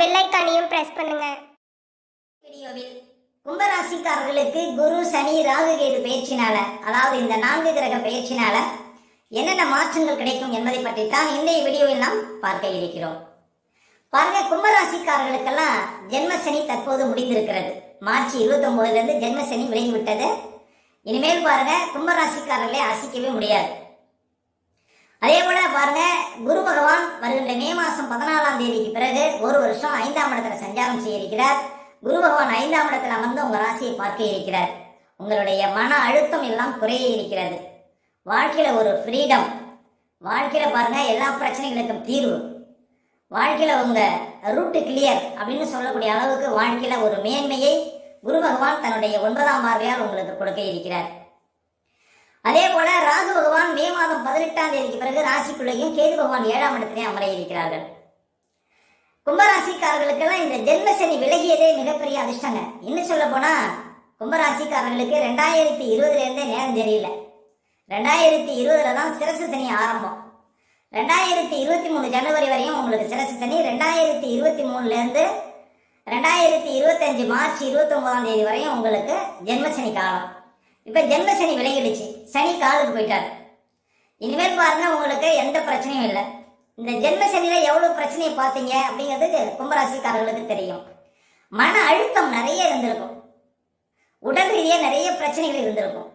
Bell ஐக்கானையும் press பண்ணுங்க. வீடியோவில் கும்பராசிக்காரர்களுக்கு குரு சனி ராகு கேது பயிற்சினால அதாவது இந்த நான்கு கிரக பயிற்சினால என்னென்ன மாற்றங்கள் கிடைக்கும் என்பதை பற்றி தான் இன்றைய வீடியோவில் நாம் பார்க்க இருக்கிறோம். பாருங்க கும்பராசிக்காரர்களுக்கெல்லாம் ஜென்ம சனி தற்போது முடிந்திருக்கிறது. மார்ச் இருபத்தி ஒன்பதுல இருந்து ஜென்மசனி விலகிவிட்டது. விட்டது இனிமேல் பாருங்க கும்பராசிக்காரர்களை அசிக்கவே முடியாது. அதே போல பாருங்க குரு பகவான் வருகின்ற மே மாசம் பதினாலாம் தேதிக்கு பிறகு ஒரு வருஷம் ஐந்தாம் இடத்துல சஞ்சாரம் செய்ய இருக்கிறார். குரு பகவான் ஐந்தாம் இடத்துல அமர்ந்து உங்க ராசியை பார்க்க இருக்கிறார். உங்களுடைய மன அழுத்தம் எல்லாம் குறைய இருக்கிறது. வாழ்க்கையில ஒரு ஃப்ரீடம் வாழ்க்கையில பாருங்க எல்லா பிரச்சனைகளுக்கும் தீர்வு. வாழ்க்கையில உங்க ரூட்டு கிளியர் அப்படின்னு சொல்லக்கூடிய அளவுக்கு வாழ்க்கையில ஒரு மேன்மையை குரு பகவான் தன்னுடைய ஒன்பதாம் பார்வையால் உங்களுக்கு கொடுக்க இருக்கிறார். அதே போல ராகு பகவான் மே மாதம் பதினெட்டாம் தேதிக்கு பிறகு ராசிக்குள்ளேயும் கேது பகவான் ஏழாம் இடத்திலே அமர இருக்கிறார்கள். கும்பராசிக்காரர்களுக்கெல்லாம் இந்த ஜென்ம சனி விலகியதே மிகப்பெரிய அதிர்ஷ்டங்க. இன்னும் சொல்ல போனா கும்பராசிக்காரர்களுக்கு ரெண்டாயிரத்தி இருபதுல இருந்தே நேரம் தெரியல. ரெண்டாயிரத்தி இருபதுல தான் சிரசு சனி ஆரம்பம். ரெண்டாயிரத்தி இருபத்தி மூணு ஜனவரி வரையும் உங்களுக்கு சிரசு சனி ரெண்டாயிரத்தி இருபத்தி மூணுல இருந்து ரெண்டாயிரத்தி இருபத்தஞ்சு மார்ச் இருபத்தி ஒன்பதாம் தேதி வரையும் உங்களுக்கு ஜென்மசனி காலம். இப்ப ஜென்ம சனி விலகிடுச்சு. சனி காலுக்கு போயிட்டார். இனிமேல் பாருங்க உங்களுக்கு எந்த பிரச்சனையும் இல்லை. இந்த ஜென்ம சனியில எவ்வளவு பிரச்சனையை பார்த்தீங்க அப்படிங்கிறது கும்பராசிக்காரர்களுக்கு தெரியும். மன அழுத்தம் நிறைய இருந்திருக்கும். உடல் ரீதியாக நிறைய பிரச்சனைகள் இருந்திருக்கும்.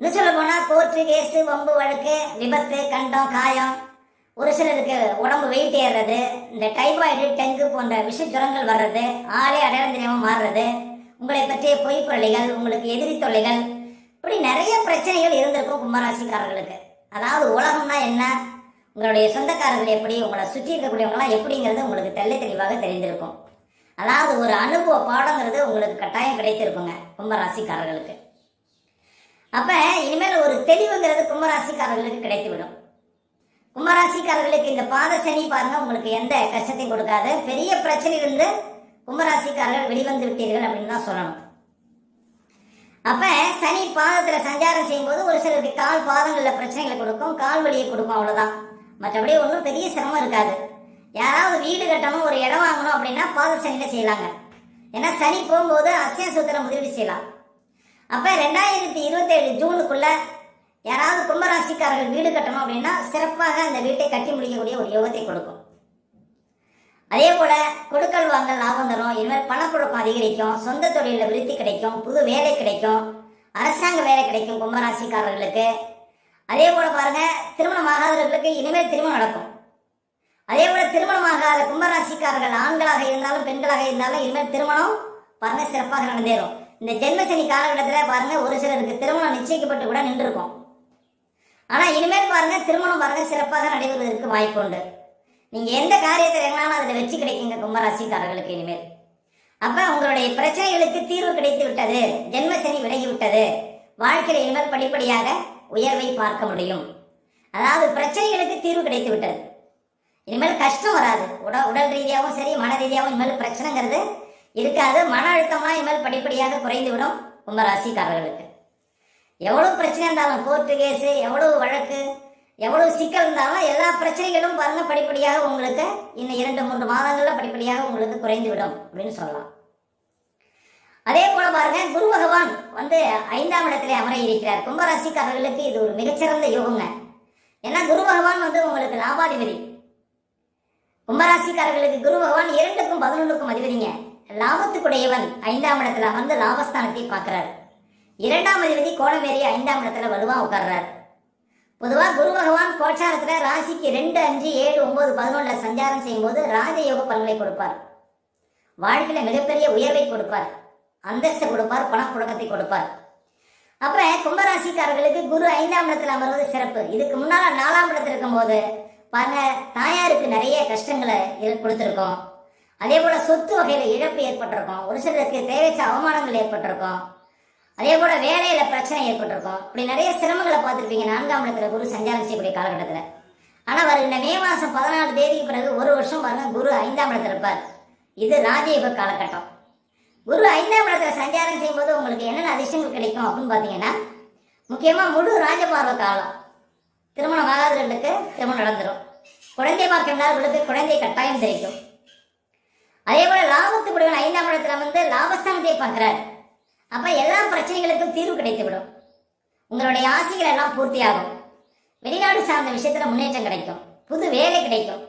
இன்னும் சொல்ல போனால் கோர்ட்டு கேஸு வம்பு வழக்கு விபத்து கண்டம் காயம். ஒரு சிலருக்கு உடம்பு வெயிட் ஏறுறது இந்த டைபாய்டு டெங்கு போன்ற விஷ ஜுரங்கள் வர்றது ஆளே அடையாளம் தெரியாமல் மாறுறது உங்களை பற்றிய பொய் தொல்லைகள் உங்களுக்கு எதிரி தொல்லைகள் இப்படி நிறைய பிரச்சனைகள் இருந்திருக்கும் கும்பராசிக்காரர்களுக்கு. அதாவது உலகம்னா என்ன? உங்களுடைய சொந்தக்காரர்கள் எப்படி உங்களை சுற்றி இருக்கக்கூடியவங்களாம் எப்படிங்கிறது உங்களுக்கு தெள்ள தெளிவாக தெரிந்திருக்கும். அதாவது ஒரு அனுபவ பாடங்கிறது உங்களுக்கு கட்டாயம் கிடைத்திருக்குங்க கும்பராசிக்காரர்களுக்கு. அப்ப இனிமேல் ஒரு தெளிவுங்கிறது கும்பராசிக்காரர்களுக்கு கிடைத்துவிடும். கும்பராசிக்காரர்களுக்கு இந்த பாத சனி பாருங்க உங்களுக்கு எந்த கஷ்டத்தையும் கொடுக்காது. பெரிய பிரச்சனையிலிருந்து கும்பராசிக்காரர்கள் வெளிவந்து விட்டீர்கள் அப்படின்னு தான் சொல்லணும். அப்ப சனி பாதத்துல சஞ்சாரம் செய்யும்போது ஒரு சிலருக்கு கால் பாதங்கள்ல பிரச்சனைகளை கொடுக்கும் கால் வலியை கொடுக்கும் அவ்வளவுதான். மற்றபடி ஒன்றும் பெரிய சிரமம் இருக்காது. யாராவது வீடு கட்டணும் ஒரு இடம் வாங்கணும் அப்படின்னா பாத சனியில செய்யலாங்க. ஏன்னா சனி போகும்போது அசைய சூத்திரம் உதவி செய்யலாம். அப்ப ரெண்டாயிரத்தி இருபத்தேழு ஜூனுக்குள்ள யாராவது கும்பராசிக்காரர்கள் வீடு கட்டணும் அப்படின்னா சிறப்பாக அந்த வீட்டை கட்டி முடிக்கக்கூடிய ஒரு யோகத்தை கொடுக்கும். அதே போல கொடுக்கல் வாங்கல் லாபம் தரும். இனிமேல் பணப்புழக்கம் அதிகரிக்கும். சொந்த தொழிலில் விருத்தி கிடைக்கும். புது வேலை கிடைக்கும். அரசாங்க வேலை கிடைக்கும் கும்பராசிக்காரர்களுக்கு. அதே போல பாருங்க திருமணம் ஆகாதவர்களுக்கு இனிமேல் திருமணம் நடக்கும். அதே போல திருமணம் ஆகாத கும்பராசிக்காரர்கள் ஆண்களாக இருந்தாலும் பெண்களாக இருந்தாலும் இனிமேல் திருமணம் பாருங்க சிறப்பாக நடந்தேறும். இந்த ஜென்மசனி காலகட்டத்தில் பாருங்க ஒரு சிலருக்கு திருமணம் நிச்சயிக்கப்பட்டு கூட நின்றுருக்கும். ஆனால் இனிமேல் பாருங்க திருமணம் பாருங்க சிறப்பாக நடைபெறுவதற்கு வாய்ப்பு உண்டு நீங்க எந்த காரியத்தை வேணாலும் அதுல வெற்றி கிடைக்குங்க கும்பராசிக்காரர்களுக்கு இனிமேல். அப்ப உங்களுடைய பிரச்சனைகளுக்கு தீர்வு கிடைத்து விட்டது ஜென்மசனி விலகி விட்டது. வாழ்க்கையில் இனிமேல் படிப்படியாக உயர்வை பார்க்க முடியும். அதாவது பிரச்சனைகளுக்கு தீர்வு கிடைத்து விட்டது. இனிமேல் கஷ்டம் வராது. உடல் உடல் ரீதியாகவும் சரி மன ரீதியாகவும் இனிமேல் பிரச்சனைங்கிறது இருக்காது. மன அழுத்தம்லாம் இனிமேல் படிப்படியாக குறைந்து விடும் கும்பராசிக்காரர்களுக்கு. எவ்வளவு பிரச்சனை இருந்தாலும் கோர்ட்டு கேஸு எவ்வளவு வழக்கு எவ்வளவு சிக்கல் இருந்தாலும் எல்லா பிரச்சனைகளும் பாருங்க படிப்படியாக உங்களுக்கு இன்னும் இரண்டு மூன்று மாதங்கள்ல படிப்படியாக உங்களுக்கு குறைந்து விடும் அப்படின்னு சொல்லலாம். அதே போல பாருங்க குரு பகவான் வந்து ஐந்தாம் இடத்துல அமர இருக்கிறார். கும்பராசிக்காரர்களுக்கு இது ஒரு மிகச்சிறந்த யோகங்க. ஏன்னா குரு பகவான் வந்து உங்களுக்கு லாபாதிபதி. கும்பராசிக்காரர்களுக்கு குரு பகவான் இரண்டுக்கும் பதினொன்றுக்கும் அதிபதிங்க. லாபத்துக்குடையவன் ஐந்தாம் இடத்துல வந்து லாபஸ்தானத்தை பார்க்கிறார். இரண்டாம் அதிபதி கோணமேறி ஐந்தாம் இடத்துல வலுவா உட்கார்றாரு. பொதுவாக குரு பகவான் கோச்சாரத்துல ராசிக்கு ரெண்டு அஞ்சு ஏழு ஒன்பது பதினொன்றில் சஞ்சாரம் செய்யும்போது ராஜயோக பலன்களை கொடுப்பார். வாழ்க்கையில் மிகப்பெரிய உயர்வை கொடுப்பார். அந்தஸ்தை கொடுப்பார் பணப்புழக்கத்தை கொடுப்பார். அப்புறம் கும்பராசிக்காரர்களுக்கு குரு ஐந்தாம் இடத்துல அமர்வது சிறப்பு. இதுக்கு முன்னால் நாலாம் இடத்துல இருக்கும்போது பல தாயாருக்கு நிறைய கஷ்டங்களை கொடுத்துருக்கோம். அதே போல சொத்து வகையில் இழப்பு ஏற்பட்டிருக்கும். ஒரு சிலருக்கு தேவையற்ற அவமானங்கள் ஏற்பட்டிருக்கும். அதே போல வேலையில பிரச்சனை ஏற்பட்டிருக்கும். இப்படி நிறைய சிரமங்களை பார்த்துருப்பீங்க நான்காம் இடத்துல குரு சஞ்சாரம் செய்யக்கூடிய காலகட்டத்தில் அவர் வருகின்ற மே மாதம் பதினாலு தேதிக்கு பிறகு ஒரு வருஷம் பாருங்க குரு ஐந்தாம் இடத்துல இருப்பார். இது ராஜயோக காலகட்டம். குரு ஐந்தாம் இடத்துல சஞ்சாரம் செய்யும்போது உங்களுக்கு என்னென்ன அதிர்ஷ்டங்கள் கிடைக்கும் அப்படின்னு பார்த்தீங்கன்னா முக்கியமாக முழு ராஜபார்வ காலம். திருமணம் ஆகாதவர்களுக்கு திருமணம் நடந்துடும் குழந்தை பாக்கியம் உங்களுக்கு குழந்தை கட்டாயம் தெரிக்கும். அதே போல லாபத்து ஐந்தாம் இடத்துல வந்து லாபஸ்தானத்தை பார்க்குறாரு. அப்ப எல்லா பிரச்சனைகளுக்கும் தீர்வு கிடைத்துவிடும். உங்களுடைய ஆசைகள் எல்லாம் பூர்த்தியாகும். வெளிநாடு சார்ந்த விஷயத்துல முன்னேற்றம் கிடைக்கும். புது வேலை கிடைக்கும்.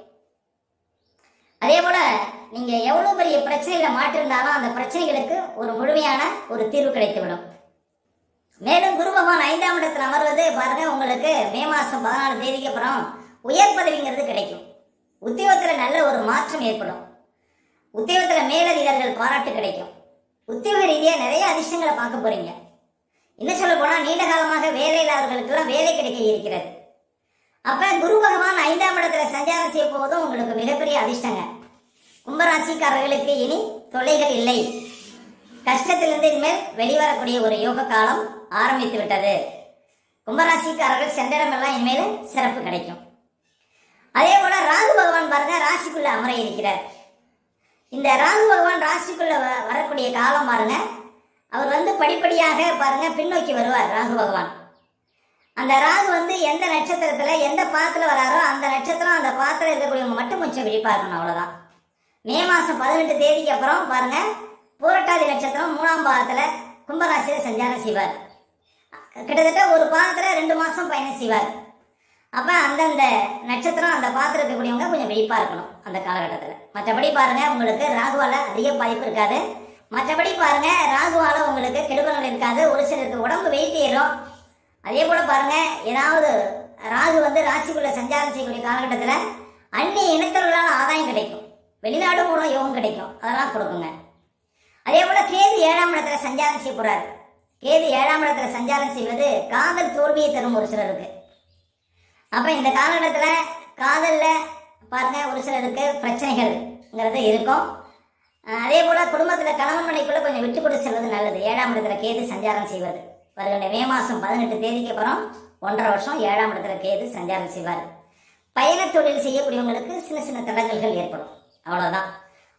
அதே போல நீங்க எவ்வளவு பெரிய பிரச்சனைகளை மாற்றிருந்தாலும் அந்த பிரச்சனைகளுக்கு ஒரு முழுமையான ஒரு தீர்வு கிடைத்துவிடும். மேலும் குரு பகவான் ஐந்தாம் இடத்தில் அமர்வது பாருங்க உங்களுக்கு மே மாசம் பதினாலு தேதிக்கு அப்புறம் உயர் பதவிங்கிறது கிடைக்கும். உத்தியோகத்துல நல்ல ஒரு மாற்றம் ஏற்படும். உத்தியோகத்துல மேலதிகாரிகள் பாராட்டு கிடைக்கும். உத்தியோக ரீதியாக நிறைய அதிர்ஷ்டங்களை பார்க்க போறீங்க. என்ன சொல்ல போனால் நீண்ட காலமாக வேலை இல்லாதவர்களுக்கெல்லாம் வேலை கிடைக்க இருக்கிறது. அப்ப குரு பகவான் ஐந்தாம் இடத்துல சஞ்சாரம் செய்ய போவதும் உங்களுக்கு மிகப்பெரிய அதிர்ஷ்டங்க. கும்பராசிக்காரர்களுக்கு இனி தொல்லைகள் இல்லை. கஷ்டத்திலிருந்து இனிமேல் வெளிவரக்கூடிய ஒரு யோக காலம் ஆரம்பித்து விட்டது. கும்பராசிக்காரர்கள் சென்றிடமெல்லாம் இனிமேல் சிறப்பு கிடைக்கும். அதே போல ராகு பகவான் பாருங்க ராசிக்குள்ள அமர இருக்கிறார். இந்த ராகு பகவான் ராசிக்குள்ள வ- வரக்கூடிய காலம் பாருங்க. அவர் வந்து படிப்படியாக பாருங்க பின்னோக்கி வருவார் ராகு பகவான். அந்த ராகு வந்து எந்த நட்சத்திரத்துல எந்த பாத்துல வராரோ அந்த நட்சத்திரம் அந்த பாத்துல இருக்கக்கூடியவங்க மட்டும் கொஞ்சம் விழிப்பா இருக்கணும் அவ்வளவுதான். மே மாசம் பதினெட்டு தேதிக்கு அப்புறம் பாருங்க பூரட்டாதி நட்சத்திரம் மூணாம் பாதத்துல கும்பராசியில சஞ்சாரம் செய்வார். கிட்டத்தட்ட ஒரு பாதத்துல ரெண்டு மாசம் பயணம் செய்வார். அப்போ அந்தந்த நட்சத்திரம் அந்த பாத்திரம் கொஞ்சம் வெயிப்பாக இருக்கணும் அந்த காலகட்டத்தில். மற்றபடி பாருங்க உங்களுக்கு ராகுவால அதிக பாதிப்பு இருக்காது. மற்றபடி பாருங்க ராகுவால உங்களுக்கு கெடுபலங்கள் இருக்காது. ஒரு சிலருக்கு உடம்பு வெயிட் ஏறும். அதே போல பாருங்க ஏதாவது ராகு வந்து ராசிக்குள்ள சஞ்சாரம் செய்யக்கூடிய காலகட்டத்தில் அந்நிய இனத்தொழிலான ஆதாயம் கிடைக்கும். வெளிநாடு மூலம் யோகம் கிடைக்கும். அதெல்லாம் கொடுக்குங்க. அதே போல கேது ஏழாம் இடத்துல சஞ்சாரம் செய்ய போறாரு. கேது ஏழாம் இடத்துல சஞ்சாரம் செய்வது காதல் தோல்வியை தரும் ஒரு சிலருக்கு. அப்ப இந்த காலகட்டத்தில் காதலில் பாருங்க ஒரு சிலருக்கு பிரச்சனைகள்ங்கிறது இருக்கும். அதே போல குடும்பத்தில் கணவன் மனைக்குள்ள கொஞ்சம் விட்டு கொடுத்து செல்வது நல்லது. ஏழாம் இடத்துல கேது சஞ்சாரம் செய்வது வருகின்ற மே மாதம் பதினெட்டு தேதிக்கு அப்புறம் ஒன்றரை வருஷம் ஏழாம் இடத்துல கேது சஞ்சாரம் செய்வார். பயண தொழில் செய்யக்கூடியவங்களுக்கு சின்ன சின்ன தடங்கல்கள் ஏற்படும். அவ்வளோதான்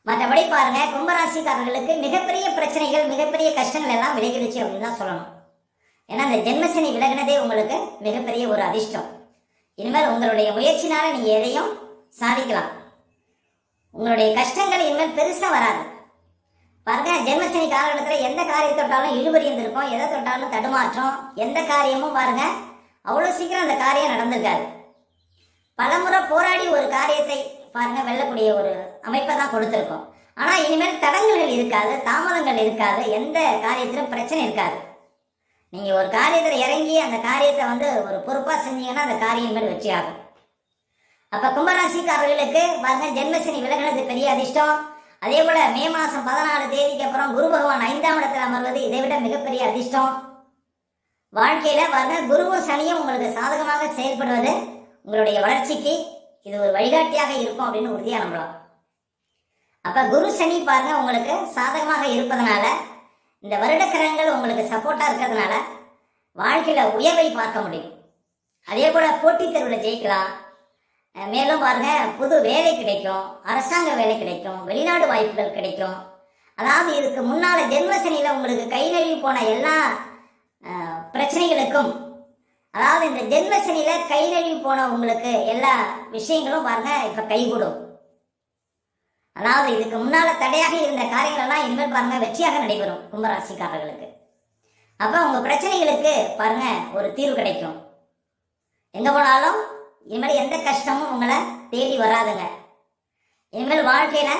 மற்றபடி பாருங்க கும்பராசிக்காரர்களுக்கு மிகப்பெரிய பிரச்சனைகள் மிகப்பெரிய கஷ்டங்கள் எல்லாம் விலகிடுச்சு அப்படின்னு தான் சொல்லணும். ஏன்னா அந்த ஜென்மசனி விலகினதே உங்களுக்கு மிகப்பெரிய ஒரு அதிர்ஷ்டம். இனிமேல் உங்களுடைய முயற்சினால நீங்க எதையும் சாதிக்கலாம். உங்களுடைய கஷ்டங்கள் இனிமேல் பெருசா வராது. பாருங்க ஜென்மசனி காலகட்டத்தில் எந்த காரியம் தொட்டாலும் இழுபறி இருந்திருக்கும் எதை தொட்டாலும் தடுமாற்றம் எந்த காரியமும் பாருங்க அவ்வளோ சீக்கிரம் அந்த காரியம் நடந்திருக்காது. பலமுறை போராடி ஒரு காரியத்தை பாருங்க வெல்லக்கூடிய ஒரு அமைப்பை தான் கொடுத்துருக்கோம். ஆனால் இனிமேல் தடங்கல்கள் இருக்காது தாமதங்கள் இருக்காது எந்த காரியத்திலும் பிரச்சனை இருக்காது. நீங்கள் ஒரு காரியத்தில் இறங்கி அந்த காரியத்தை வந்து ஒரு பொறுப்பாக செஞ்சீங்கன்னா அந்த காரியம் மேலே வெற்றி ஆகும். அப்போ கும்பராசிக்காரர்களுக்கு பாருங்க ஜென்மசனி விலகினது பெரிய அதிர்ஷ்டம். அதே போல் மே மாதம் பதினாலு தேதிக்கு அப்புறம் குரு பகவான் ஐந்தாம் இடத்தில் அமர்வது இதை விட மிகப்பெரிய அதிர்ஷ்டம். வாழ்க்கையில் பாருங்க குருவும் சனியும் உங்களுக்கு சாதகமாக செயல்படுவது உங்களுடைய வளர்ச்சிக்கு இது ஒரு வழிகாட்டியாக இருக்கும் அப்படின்னு உறுதியாக நம்பலாம். அப்போ குரு சனி பாருங்க உங்களுக்கு சாதகமாக இருப்பதனால இந்த வருடக்கரங்கள் உங்களுக்கு சப்போர்ட்டாக இருக்கிறதுனால வாழ்க்கையில் உயர்வை பார்க்க முடியும். அதே போல் போட்டித் தேர்வில் ஜெயிக்கலாம். மேலும் பாருங்க புது வேலை கிடைக்கும் அரசாங்க வேலை கிடைக்கும் வெளிநாடு வாய்ப்புகள் கிடைக்கும். அதாவது இதுக்கு முன்னால் ஜென்மசனியில் உங்களுக்கு கை நழுவி போன எல்லா பிரச்சனைகளுக்கும் அதாவது இந்த ஜென்மசனியில் கை நழுவி போன உங்களுக்கு எல்லா விஷயங்களும் பாருங்க இப்போ கைகூடும். அதாவது இதுக்கு முன்னால தடையாக இருந்த காரியங்கள் எல்லாம் இனிமேல் பாருங்க வெற்றியாக நடைபெறும் கும்பராசிக்காரர்களுக்கு. அப்ப உங்க பிரச்சனைகளுக்கு பாருங்க ஒரு தீர்வு கிடைக்கும். எங்க போனாலும் இனிமேல் எந்த கஷ்டமும் உங்களை தேடி வராதுங்க. இனிமேல் வாழ்க்கையில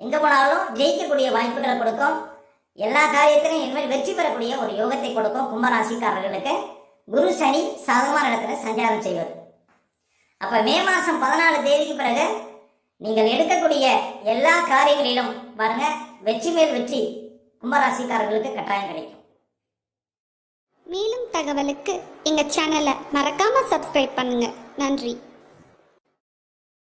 எங்க போனாலும் ஜெயிக்கக்கூடிய வாய்ப்புகளை கொடுக்கும். எல்லா காரியத்திலும் இனிமேல் வெற்றி பெறக்கூடிய ஒரு யோகத்தை கொடுக்கும் கும்பராசிக்காரர்களுக்கு. குரு சனி சாதகமான இடத்துல சஞ்சாரம் செய்வது அப்ப மே மாசம் பதினாலு தேதிக்கு பிறகு நீங்கள் எடுக்கக்கூடிய எல்லா காரியங்களிலும் பாருங்க வெற்றி மேல் வெற்றி கும்பராசிக்காரர்களுக்கு கட்டாயம் கிடைக்கும். மேலும் தகவலுக்கு எங்கள் சேனலை மறக்காமல் சப்ஸ்கிரைப் பண்ணுங்கள் நன்றி.